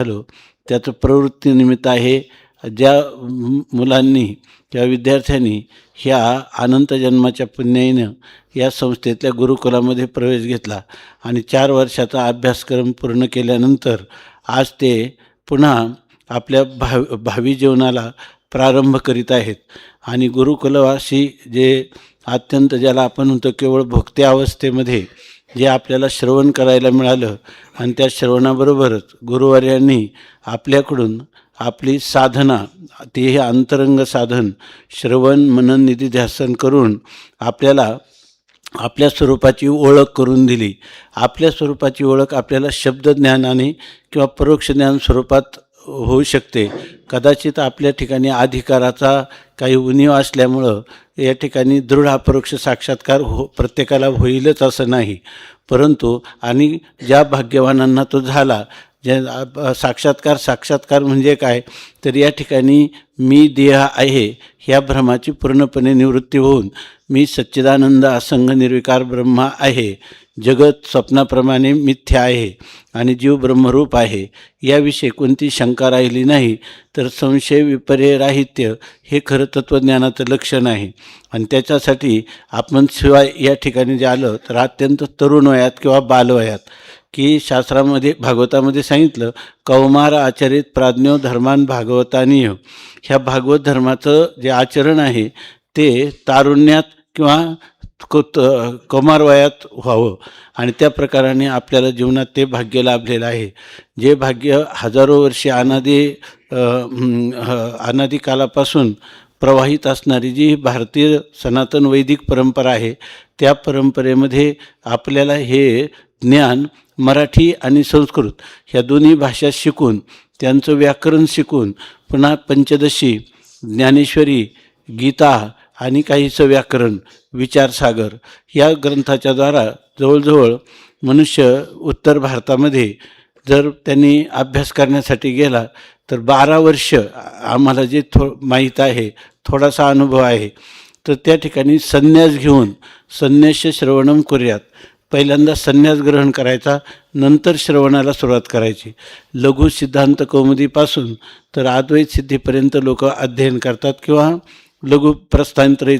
झालो त्याचं प्रवृत्तीनिमित्त आहे. ज्या मुलांनी किंवा विद्यार्थ्यांनी ह्या अनंत जन्माच्या पुण्याईनं या संस्थेतल्या गुरुकुलामध्ये प्रवेश घेतला आणि चार वर्षाचा अभ्यासक्रम पूर्ण केल्यानंतर आज ते पुन्हा आपल्या भाव भावी जीवनाला प्रारंभ करीत आहेत. आणि गुरुकुलवासी जे अत्यंत ज्याला आपण म्हणतो केवळ भोगत्या अवस्थेमध्ये जे आपल्याला श्रवण करायला मिळालं आणि त्या श्रवणाबरोबरच गुरुवार्यांनी आपल्याकडून आपली साधना ते हे अंतरंग साधन श्रवण मनन निधिध्यासन करून आपल्याला आपल्या स्वरूपाची ओळख करून दिली. आपल्या स्वरूपाची ओळख आपल्याला शब्दज्ञानाने किंवा परोक्ष ज्ञान स्वरूपात होऊ शकते. कदाचित आपल्या ठिकाणी अधिकाराचा काही उणीव असल्यामुळं या ठिकाणी दृढ अपरोक्ष साक्षात्कार हो प्रत्येकाला होईलच असं नाही. परंतु आणि ज्या भाग्यवानांना तो झाला ज्या साक्षात्कार साक्षात्कार म्हणजे काय? तर या ठिकाणी मी देह आहे ह्या भ्रमाची पूर्णपणे निवृत्ती होऊन मी सच्चिदानंद असंग निर्विकार ब्रह्मा आहे. जगत स्वप्नाप्रमाणे मिथ्या आहे आणि जीव ब्रह्मरूप आहे. याविषयी कोणती शंका राहिली नाही तर संशय विपर्य राहित्य हे खरं तत्त्वज्ञानाचं लक्षण आहे. आणि त्याच्यासाठी आपण शिवाय या ठिकाणी जे आलं तर अत्यंत तरुण वयात किंवा बालवयात. की शास्त्रामध्ये भागवतामध्ये सांगितलं कौमार आचरित प्राज्ञो धर्मान भागवतानीय हो. ह्या भागवत धर्माचं जे आचरण आहे ते तारुण्यात किंवा कुत कौमार वयात व्हावं. आणि त्या प्रकाराने आपल्याला जीवनात ते भाग्य लाभलेलं आहे. जे भाग्य हजारो वर्षे अनादी ह- अनादी कालापासून प्रवाहित असणारी जी भारतीय सनातन वैदिक परंपरा आहे त्या परंपरेमध्ये आपल्याला हे ज्ञान मराठी आणि संस्कृत ह्या दोन्ही भाषा शिकून त्यांचं व्याकरण शिकून पुन्हा पंचदशी ज्ञानेश्वरी गीता आणि काहीचं व्याकरण विचारसागर या ग्रंथाच्या द्वारा जवळजवळ मनुष्य उत्तर भारतामध्ये जर त्यांनी अभ्यास करण्यासाठी गेला तर बारा वर्ष आम्हाला जे थो माहीत आहे थोडासा अनुभव आहे. तर त्या ठिकाणी संन्यास घेऊन संन्यास श्रवणम करूयात. पहिल्यांदा संन्यास ग्रहण करायचा नंतर श्रवणाला सुरुवात करायची. लघु सिद्धांत कौमुदीपासून तर अद्वैत सिद्धीपर्यंत लोक अध्ययन करतात किंवा लघु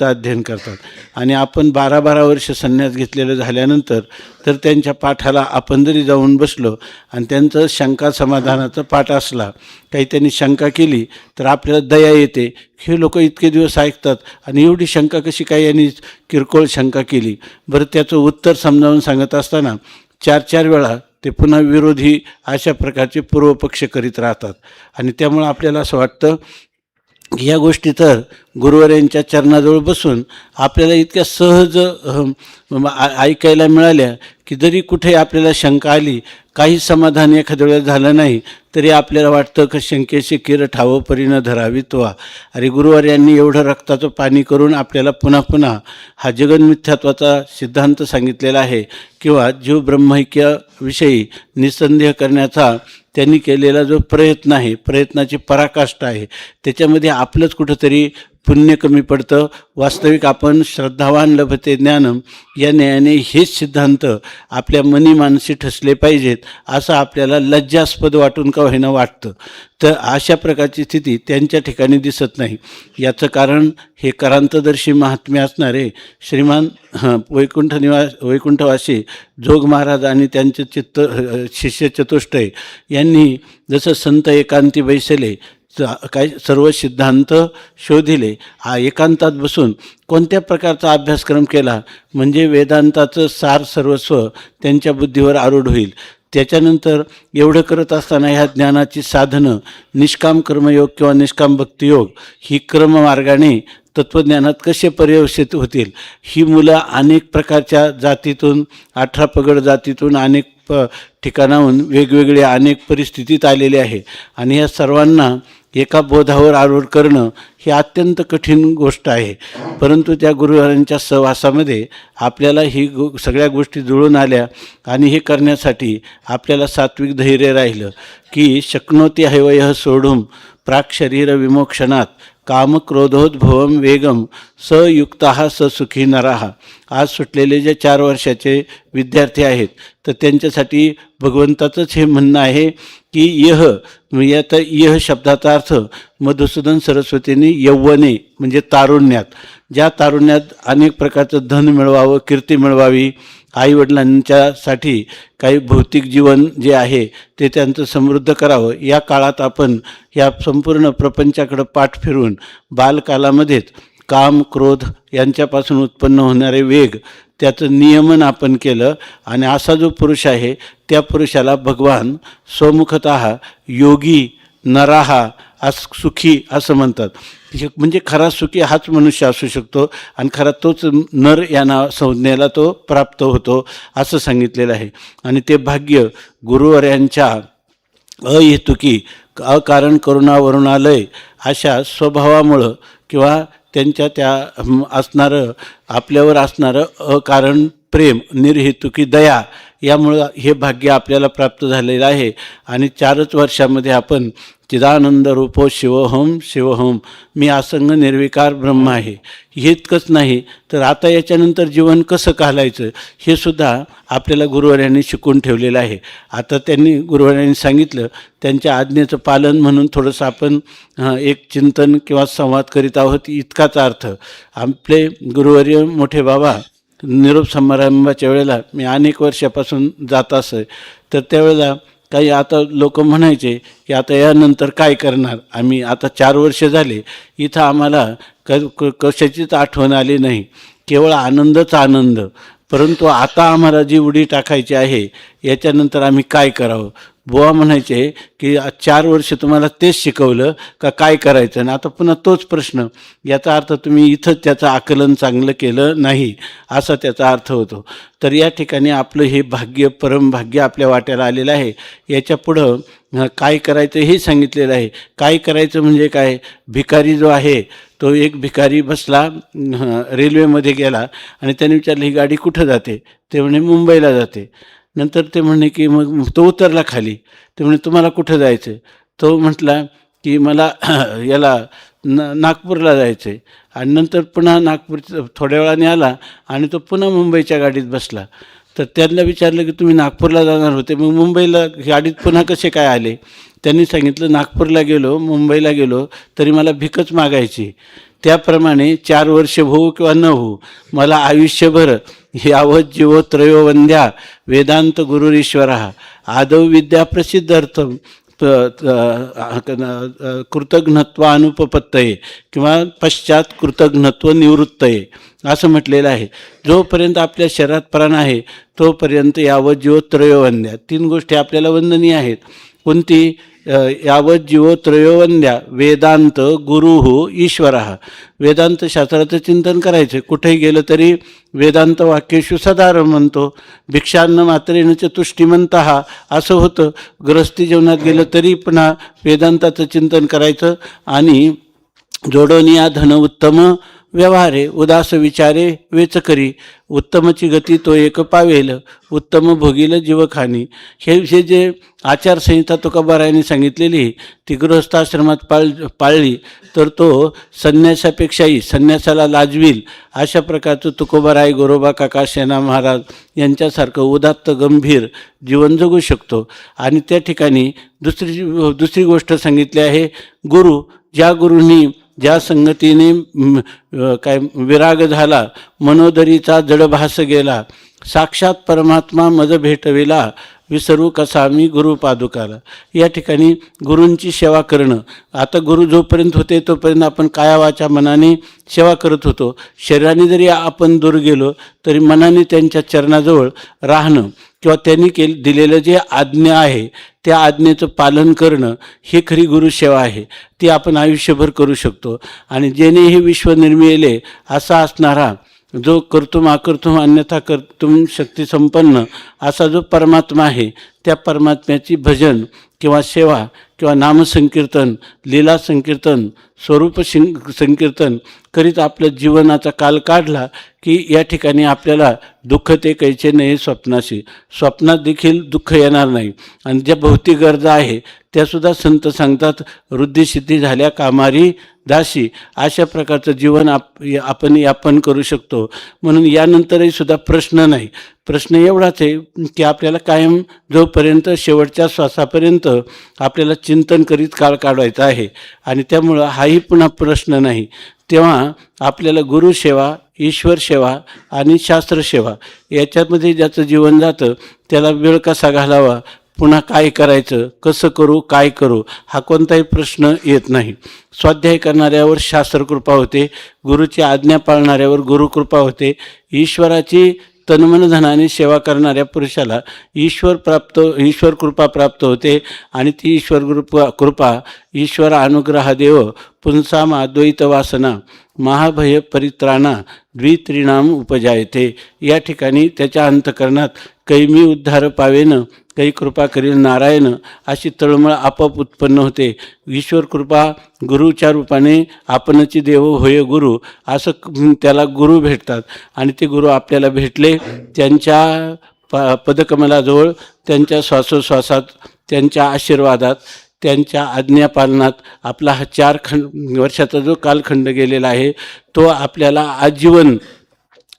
अध्ययन करतात. आणि आपण बारा बारा वर्ष संन्यास घेतलेलं झाल्यानंतर तर त्यांच्या पाठाला आपण जरी जाऊन बसलो आणि त्यांचं शंका समाधानाचा पाठ असला काही त्यांनी शंका केली तर आपल्याला दया येते. हे लोक इतके दिवस ऐकतात आणि एवढी शंका कशी काय यांनी किरकोळ शंका केली? बरं त्याचं उत्तर समजावून सांगत असताना चार चार वेळा ते पुन्हा विरोधी अशा प्रकारचे पूर्वपक्ष करीत राहतात. आणि त्यामुळं आपल्याला असं वाटतं या गोष्टी तर गुरुवाऱ्यांच्या चरणाजवळ बसून आपल्याला इतक्या सहज ऐकायला मिळाल्या की जरी कुठे आपल्याला शंका आली काही समाधान एखाद्या वेळेस झालं नाही तरी आपल्याला वाटतं का शंकेचे किर ठावं परीनं धरावीत वा. अरे गुरुवार यांनी एवढं रक्ताचं पाणी करून आपल्याला पुन्हा पुन्हा हा जगनमिथ्यात्वाचा सिद्धांत सांगितलेला आहे किंवा जीव ब्रह्मैक्याविषयी निसंदेह करण्याचा त्यांनी केलेला जो प्रयत्न आहे प्रयत्नाची पराकाष्ठा आहे त्याच्यामध्ये आपलंच कुठंतरी पुण्य कमी पडतं. वास्तविक आपण श्रद्धावान लभते ज्ञानम. या न्यायाने हेच सिद्धांत आपल्या मनी मानसी ठसले पाहिजेत असं आपल्याला लज्जास्पद वाटून का होईना वाटतं. तर अशा प्रकारची स्थिती त्यांच्या ठिकाणी दिसत नाही. याचं कारण हे करांतदर्शी महात्म्य असणारे श्रीमान वैकुंठ निवास वैकुंठवासी जोग महाराज आणि त्यांचे चित्त शिष्य चतुष्टय यांनी जसं संत एकांती बैसले काय सर्व सिद्धांत शोधिले. हा एकांतात बसून कोणत्या प्रकारचा अभ्यासक्रम केला? म्हणजे वेदांताचं सार सर्वस्व त्यांच्या बुद्धीवर आरूढ होईल. त्याच्यानंतर एवढं करत असताना ह्या ज्ञानाची साधनं निष्काम कर्मयोग किंवा निष्काम भक्तियोग ही क्रममार्गाने तत्त्वज्ञानात कसे पर्यवसित होतील? ही मुलं अनेक प्रकारच्या जातीतून अठरा पगड जातीतून अनेक प ठिकाणाहून वेगवेगळ्या अनेक परिस्थितीत आलेले आहे. आणि या सर्वांना एका बोधावर आरूढ करणं ही अत्यंत कठीण गोष्ट आहे. परंतु त्या गुरुवारांच्या सहवासामध्ये आपल्याला ही गो सगळ्या गोष्टी जुळून आल्या आणि हे करण्यासाठी आपल्याला सात्विक धैर्य राहिलं की शक्नोती हैवयह सोडून प्राक शरीर विमोक्षणात कामक्रोधोद्भवम वेगम सयुक्त स सुखी नराहा आज सुटलेले जे चार वर्षाचे विद्यार्थी आहेत तर त्यांच्यासाठी भगवंताचंच हे म्हणणं आहे की यह म्हणजे आता यह शब्दाचा अर्थ मधुसूदन सरस्वतीने यौवने म्हणजे तारुण्यात. ज्या तारुण्यात अनेक प्रकारचं धन मिळवावं कीर्ती मिळवावी आईवडिलांच्यासाठी काही भौतिक जीवन जे आहे ते त्यांचं समृद्ध करावं. या काळात आपण या संपूर्ण प्रपंचाकडं पाठ फिरून बालकालामध्येच काम क्रोध यांच्यापासून उत्पन्न होणारे वेग त्याचं नियमन आपण केलं आणि असा जो पुरुष आहे त्या पुरुषाला भगवान स्वमुखत योगी नराहा अस सुखी असं म्हणतात. म्हणजे खरा सुखी हाच मनुष्य असू शकतो आणि खरा तोच नर या नाव संज्ञेला तो प्राप्त होतो असं सांगितलेलं आहे. आणि ते भाग्य गुरुवर्यांच्या अहेतुकी अकारण करुणावरुणालय अशा स्वभावामुळं किंवा त्यांच्या त्या असणारं आपल्यावर असणारं अकारण प्रेम निर्हेतुकी दया यामुळं हे भाग्य आपल्याला प्राप्त झालेलं आहे. आणि चारच वर्षामध्ये आपण चिदानंद रूपो शिवहोम शिवहोम मी असंग निर्विकार ब्रह्म आहे. हे इतकंच नाही तर आता याच्यानंतर जीवन कसं घालायचं? हे सुद्धा आपल्याला गुरुवार्यांनी शिकून ठेवलेलं आहे. आता त्यांनी गुरुवार्यांनी सांगितलं त्यांच्या आज्ञेचं पालन म्हणून थोडंसं आपण एक चिंतन किंवा संवाद करीत आहोत इतकाच अर्थ. आपले गुरुवर्य मोठे बाबा निरोप समारंभाच्या वेळेला मी अनेक वर्षापासून जात असे. तर त्यावेळेला काही आता लोक म्हणायचे की आता यानंतर काय करणार? आम्ही आता चार वर्ष झाले. इथं आम्हाला क क- कशाचीच आठवण आली नाही. केवळ आनंदच आनंद. परंतु आता आम्हाला जी उडी टाकायची आहे याच्यानंतर आम्ही काय करावं? बुवा म्हणायचे की चार वर्ष तुम्हाला तेच शिकवलं का काय करायचं? आणि आता पुन्हा तोच प्रश्न. याचा अर्थ तुम्ही इथं त्याचं आकलन चांगलं केलं नाही असा त्याचा अर्थ होतो. तर या ठिकाणी आपलं हे भाग्य परमभाग्य आपल्या वाट्याला आलेलं आहे. याच्या पुढं काय करायचं हे सांगितलेलं आहे. काय करायचं म्हणजे काय? भिकारी जो आहे तो एक भिकारी बसला रेल्वेमध्ये गेला आणि त्याने विचारलं ही गाडी कुठं जाते? ते म्हणे मुंबईला जाते. नंतर ते म्हणे की मग तो उतरला खाली. ते म्हणे तुम्हाला कुठं जायचं? तो म्हटला की मला याला न नागपूरला जायचं आहे आणि नंतर पुन्हा नागपूर थोड्या वेळाने आला आणि तो पुन्हा मुंबईच्या गाडीत बसला. तर त्यांना विचारलं की तुम्ही नागपूरला जाणार होते. मग मुंबईला गाडीत पुन्हा कसे काय आले? त्यांनी सांगितलं नागपूरला गेलो मुंबईला गेलो तरी मला भिकच मागायची. त्याप्रमाणे चार वर्ष होऊ किंवा न होऊ मला आयुष्यभर यावत जीवो त्रयोवंद्या वेदांत गुरुरीश्वरा आदौ विद्या प्रसिद्धार्थम कृतघ्नत्व अनुपपत्तये किंवा पश्चात कृतघ्नत्व निवृत्तये असं म्हटलेलं आहे. जोपर्यंत आपल्या शरीरात प्राण आहे तोपर्यंत यावत जीव त्रयोवंद्या तीन गोष्टी आपल्याला वंदनीय आहेत. कोणती? यावत जीवो त्रयोवंद्या वेदांत गुरु ईश्वर. वेदांत शास्त्राचं चिंतन करायचं. कुठेही गेलं तरी वेदांत वाक्येशु सदार म्हणतो भिक्षान्न मात्रेन चतुष्टिमंत हा असं होतं. ग्रस्ती जीवनात गेलं तरी पुन्हा वेदांताचं चिंतन करायचं. आणि जोडोनिया धन उत्तम व्यवहारे उदास विचारे वेचकरी उत्तमची गती तो एक पावेल उत्तम भोगील जीवखानी. हे विषय जे आचारसंहिता तुकाबारायांनी सांगितलेली ती गृहस्थाश्रमात पाळ पाळली तर तो संन्यासापेक्षाही संन्यासाला लाजवील अशा प्रकारचं तुकोबाराय गोरोबा काका सेना महाराज यांच्यासारखं उदात्त गंभीर जीवन जगू शकतो. आणि त्या ठिकाणी दुसरी दुसरी गोष्ट सांगितली आहे गुरु ज्या गुरुंनी ज्या संगतीने काय विराग झाला मनोदरीचा जडभास गेला साक्षात परमात्मा मज भेटविला विसरू कसा मी गुरु पादुकाला या ठिकाणी गुरूंची सेवा करणं. आता गुरु जोपर्यंत होते तोपर्यंत आपण कायावाच्या मनाने सेवा करत होतो. शरीराने जरी आपण दूर गेलो तरी मनाने त्यांच्या चरणाजवळ राहणं किंवा त्यांनी केल दिलेलं जे आज्ञा आहे त्या आज्ञेचं पालन करणं ही खरी गुरुसेवा आहे. ती आपण आयुष्यभर करू शकतो. आणि जेणे हे विश्व निर्मिले असा असणारा जो कर्तुम आकर्तुम अन्यथा कर्तुम शक्ती संपन्न असा जो परमात्मा आहे त्या परमात्म्याची भजन किंवा सेवा किंवा नामसंकीर्तन लीला संकीर्तन स्वरूप संकीर्तन करीत आपलं जीवनाचा काल काढला की या ठिकाणी आपल्याला दुःख ते कैचे नाही स्वप्नाशी. स्वप्नात देखील दुःख येणार नाही. आणि ज्या भौतिक गरजा आहे त्यासुद्धा संत सांगतात वृद्धिसिद्धी झाल्या कामारी दासी. अशा प्रकारचं जीवन आप आपण यापन करू शकतो. म्हणून यानंतरही सुद्धा प्रश्न नाही. प्रश्न एवढाच आहे की आपल्याला कायम जोपर्यंत शेवटच्या श्वासापर्यंत आपल्याला चिंतन करीत काळ काढवायचा आहे आणि त्यामुळं हाही पुन्हा प्रश्न नाही. तेव्हा आपल्याला गुरुसेवा ईश्वर सेवा आणि शास्त्रसेवा याच्यामध्ये ज्याचं जीवन जातं त्याला वेळ कसा घालावा? पुन्हा काय करायचं कसं करू काय करू हा कोणताही प्रश्न येत नाही. स्वाध्याय करणाऱ्यावर शास्त्रकृपा होते गुरुची आज्ञा पाळणाऱ्यावर गुरुकृपा होते. ईश्वराची तन्मनधनाने सेवा करणाऱ्या पुरुषाला ईश्वर प्राप्त ईश्वर कृपा प्राप्त होते आणि ती ईश्वर कृपा कृपा ईश्वर अनुग्रहादेव देव अद्वैत वासना महाभय परित्राणा द्वित्रिणाम उपजायते. या ठिकाणी त्याच्या अंतकरणात कैमी उद्धार पावेन काही कृपा करील नारायण अशी तळमळ आपोआप उत्पन्न होते. ईश्वर कृपा गुरुच्या रूपाने आपणची देव होय गुरु असं त्याला गुरु भेटतात. आणि ते गुरु आपल्याला भेटले त्यांच्या प पदकमलाजवळ त्यांच्या श्वासोश्वासात त्यांच्या आशीर्वादात त्यांच्या आज्ञापालनात आपला हा चार खंड वर्षाचा जो कालखंड गेलेला आहे तो आपल्याला आजीवन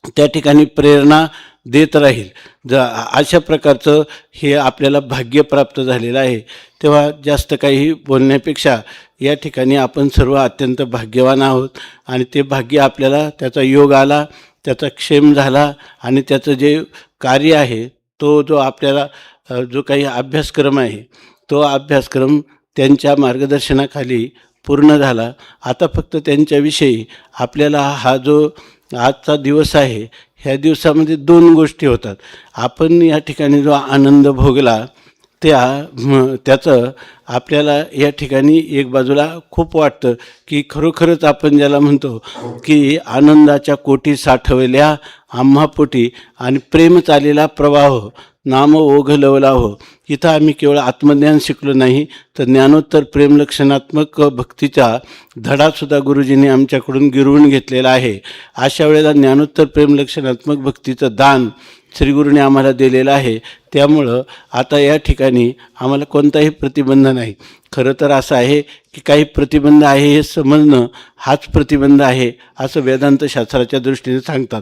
त्या ठिकाणी प्रेरणा देत राहील. ज अशा प्रकारचं हे आपल्याला भाग्य प्राप्त झालेलं आहे तेव्हा जास्त काही बोलण्यापेक्षा या ठिकाणी आपण सर्व अत्यंत भाग्यवान आहोत आणि ते भाग्य आपल्याला त्याचा योग आला त्याचा क्षेम झाला आणि त्याचं जे कार्य आहे तो जो आपल्याला जो काही अभ्यासक्रम आहे तो अभ्यासक्रम त्यांच्या मार्गदर्शनाखाली पूर्ण झाला. आता फक्त त्यांच्याविषयी आपल्याला हा जो आजचा दिवस आहे ह्या दिवसामध्ये दोन गोष्टी होतात. आपण या ठिकाणी जो आनंद भोगला त्या त्याचं आपल्याला या ठिकाणी एक बाजूला खूप वाटतं की खरोखरच आपण ज्याला म्हणतो की आनंदाच्या कोटी साठवल्या आम्हापोटी आणि प्रेम चालेला प्रवाह नाम ओघ लवला हो इथं आम्ही केवळ आत्मज्ञान शिकलो नाही तर ज्ञानोत्तर प्रेमलक्षणात्मक भक्तीचा धडासुद्धा गुरुजींनी आमच्याकडून गिरवून घेतलेला आहे. अशा वेळेला ज्ञानोत्तर प्रेमलक्षणात्मक भक्तीचं दान श्रीगुरूने आम्हाला दिलेलं आहे. त्यामुळं आता या ठिकाणी आम्हाला कोणताही प्रतिबंध नाही. खरं तर असं आहे की काही प्रतिबंध आहे हे समजणं हाच प्रतिबंध आहे असं वेदांत शास्त्राच्या दृष्टीने सांगतात.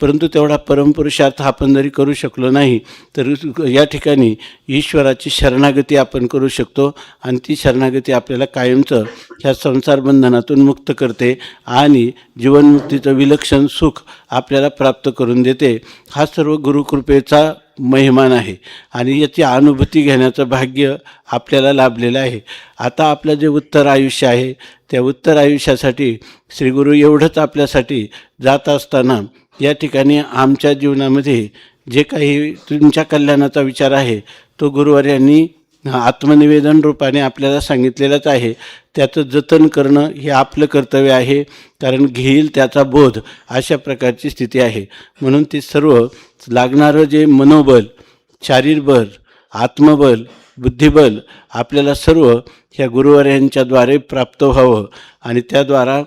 परंतु तेवढा परमपुरुषार्थ आपण जरी करू शकलो नाही तर या ठिकाणी ईश्वराची शरणागती आपण करू शकतो आणि ती शरणागती आपल्याला कायमचं ह्या संसार बंधनातून मुक्त करते आणि जीवनमुक्तीचं विलक्षण सुख आपल्याला प्राप्त करून देते. हा सर्व गुरुकृपेचा महिमान आहे. आणि याची अनुभूती घेण्याचं भाग्य आपल्याला लाभलेलं आहे. आता आपलं जे उत्तर आयुष्य आहे त्या उत्तर आयुष्यासाठी श्रीगुरू एवढंच आपल्यासाठी जात असताना या ठिकाणी आमच्या जीवनामध्ये जे काही तुमच्या कल्याणाचा विचार आहे तो गुरुवार यांनी आत्मनिवेदन रूपाने आपल्याला सांगितलेलंच आहे. त्याचं जतन करणं हे आपलं कर्तव्य आहे. कारण घेईल त्याचा बोध अशा प्रकारची स्थिती आहे. म्हणून ते सर्व लागणारं जे मनोबल शारीरबल आत्मबल बुद्धिबल आपल्याला सर्व ह्या गुरुवार्यांच्याद्वारे प्राप्त व्हावं आणि त्याद्वारा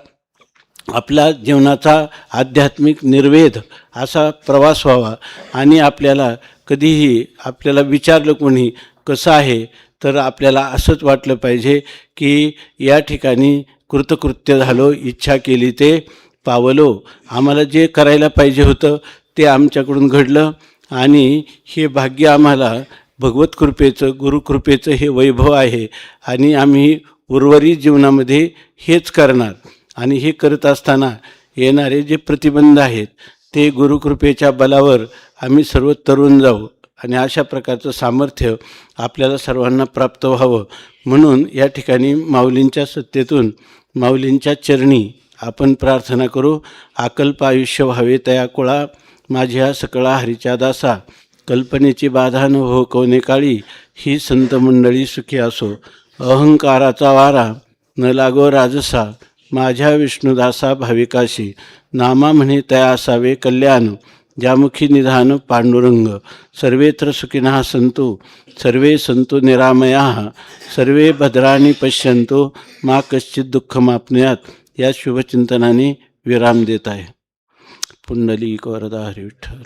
आपला जीवनाचा आध्यात्मिक निर्वेध असा प्रवास व्हावा आणि आपल्याला कधीही आपल्याला विचारलं कोणी कसं आहे? तर आपल्याला असंच वाटलं पाहिजे की या ठिकाणी कृतकृत्य झालो इच्छा केली ते पावलो. आम्हाला जे करायला पाहिजे होतं ते आमच्याकडून घडलं आणि हे भाग्य आम्हाला भगवत कृपेचं गुरुकृपेचं हे वैभव आहे आणि आम्ही उर्वरित जीवनामध्ये हेच करणार आणि हे करत असताना येणारे जे प्रतिबंध आहेत ते गुरुकृपेच्या बलावर आम्ही सर्व तरुण जाऊ. आणि अशा प्रकारचं सामर्थ्य आपल्याला सर्वांना प्राप्त व्हावं. म्हणून या ठिकाणी माऊलींच्या सत्तेतून माऊलींच्या चरणी आपण प्रार्थना करू आकल्प आयुष्य व्हावे तया कुळा माझ्या सकळा हरीच्या दासा. कल्पनेची बाधा न हो कोणे काळी ही संत मंडळी सुखी असो. अहंकाराचा वारा न लागो राजसा माझ्या विष्णुदासा भाविकाशी. नामा म्हणे तया असावे कल्याण. ज्यामुखी निधान पांडुरंग सर्वेत्र सुखिनः संतु सर्वे संतु निरामया सर्वे भद्राणी पश्यंतो मा कश्चित दुःखमापनुयात या शुभचिंतनाने विराम देत आहे पुंडली वरदा हरी विठ्ठल।